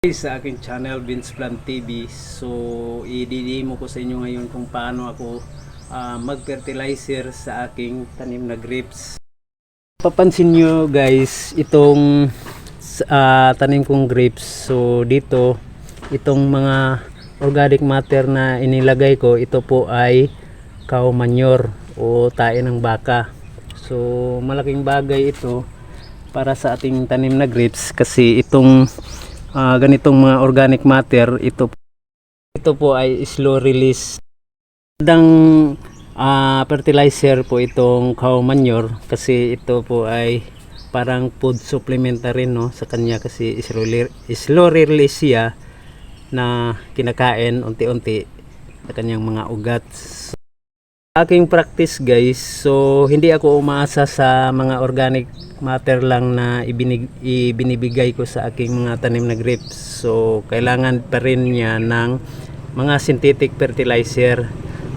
sa aking channel Vince Plant TV so i-demo ko sa inyo ngayon kung paano ako ah, mag-fertilizer sa aking tanim na grapes. Papansin nyo guys itong ah, tanim kong grapes. So dito itong mga organic matter na inilagay ko ito po ay cow manure o tae ng baka. So malaking bagay ito para sa ating tanim na grapes kasi itong ah, ganitong mga organic matter ito ito po ay slow release. Dang ah, fertilizer po itong cow manure kasi ito po ay parang food supplement rin no sa kanya kasi slow release siya na kinakain unti-unti sa kanyang mga ugat aking practice guys so hindi ako umaasa sa mga organic matter lang na ibinig, ibinibigay ko sa aking mga tanim na grapes. So kailangan pa rin niya ng mga synthetic fertilizer.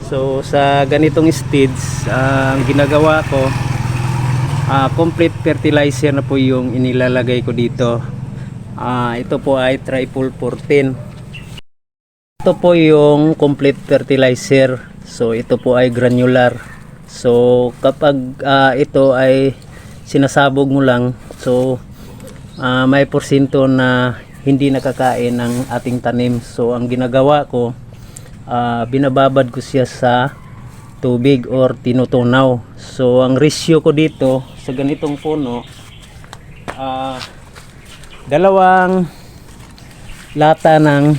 So sa ganitong stage ah, ang ginagawa ko ah, complete fertilizer na po yung inilalagay ko dito. Ah, ito po ay triple 14 ito po yung complete fertilizer. So ito po ay granular. So kapag ah, ito ay sinasabog mo lang, so ah, may porsyento na hindi nakakain ng ating tanim. So ang ginagawa ko, ah, binababad ko siya sa tubig or tinutunaw. So ang ratio ko dito sa ganitong puno, ah, dalawang lata ng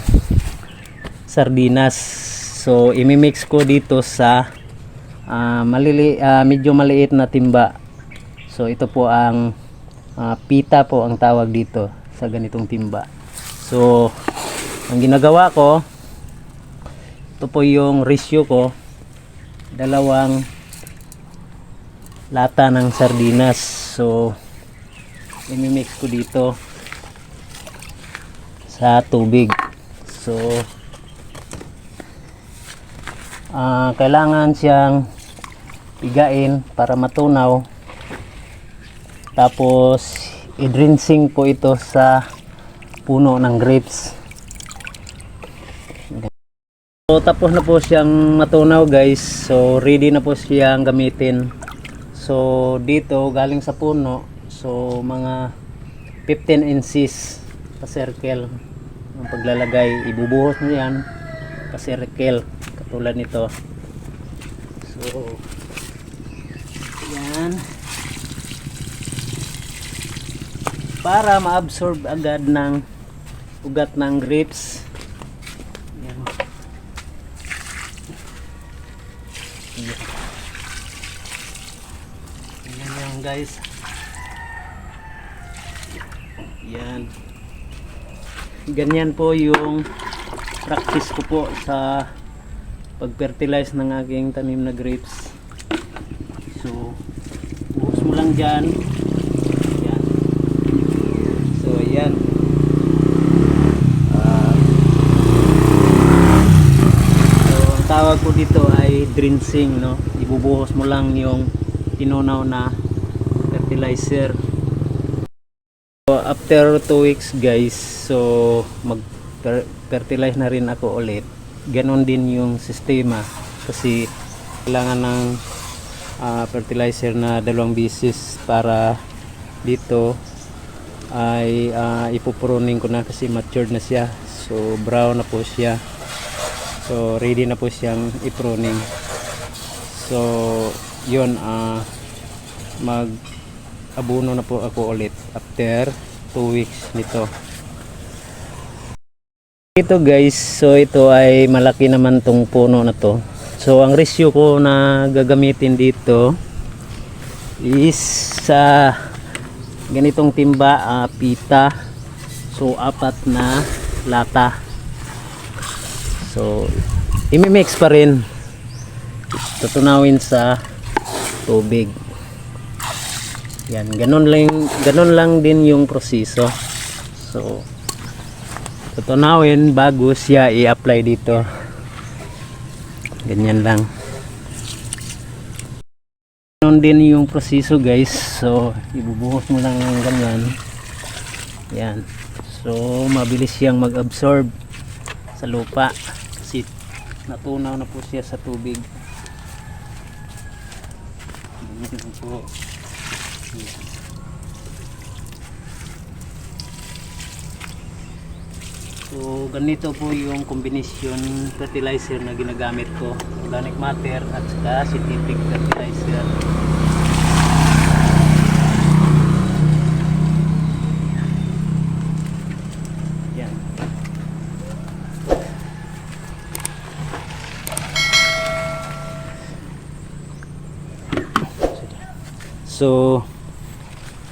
sardinas. So imimix ko dito sa ah, malili ah, medyo maliit na timba. So ito po ang ah, pita po ang tawag dito sa ganitong timba. So ang ginagawa ko ito po yung ratio ko dalawang lata ng sardinas. So imimix ko dito sa tubig. So Ah, kailangan siyang pigain para matunaw. Tapos i-drenching po ito sa puno ng grapes. So tapos na po siyang matunaw guys. So ready na po siyang gamitin. So dito galing sa puno. So mga 15 inches pa circle ang paglalagay. Ibubuhos mo yan pa circle katulad nito. So yan para ma-absorb agad ng ugat ng grapes. Yan. Yan. Yan yan guys. Yan. Ganyan po yung practice ko po sa pag-fertilize ng aking tanim na grapes. So, buhos mo lang dyan. Yan. So, ayan. Ah, so, tawag ko dito ay drenching, no? Ibubuhos mo lang yung tinunaw na fertilizer. So, after 2 weeks guys, so mag fer- fertilize na rin ako ulit. Ganon din yung sistema kasi kailangan ng ah, fertilizer na dalawang bisis para dito ay uh, ipupruning ko na kasi matured na siya. So brown na po siya. So ready na po siyang ipruning. So yun ah mag abuno na po ako ulit after 2 weeks nito. Ito guys, so ito ay malaki naman tong puno na to. So ang ratio ko na gagamitin dito is sa ganitong timba, ah, pita. So apat na lata. So imimix pa rin. Tutunawin sa tubig. Yan, ganun lang, ganun lang din yung proseso. So, tutunawin bago siya i-apply dito. Ganyan lang. Ganun din yung proseso guys. So, ibubuhos mo lang ng ganyan. Yan. So, mabilis siyang mag-absorb sa lupa kasi natunaw na po siya sa tubig. Ganyan po. Yan. So, ganito po yung combination fertilizer na ginagamit ko. Organic matter at saka synthetic fertilizer. Yan. So,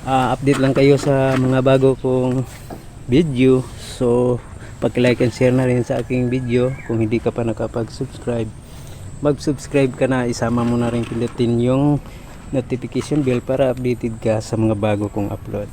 ah, update lang kayo sa mga bago kong video. So, pag-like and share na rin sa aking video. Kung hindi ka pa nakapag-subscribe, mag-subscribe ka na. Isama mo na rin pindutin yung notification bell para updated ka sa mga bago kong upload.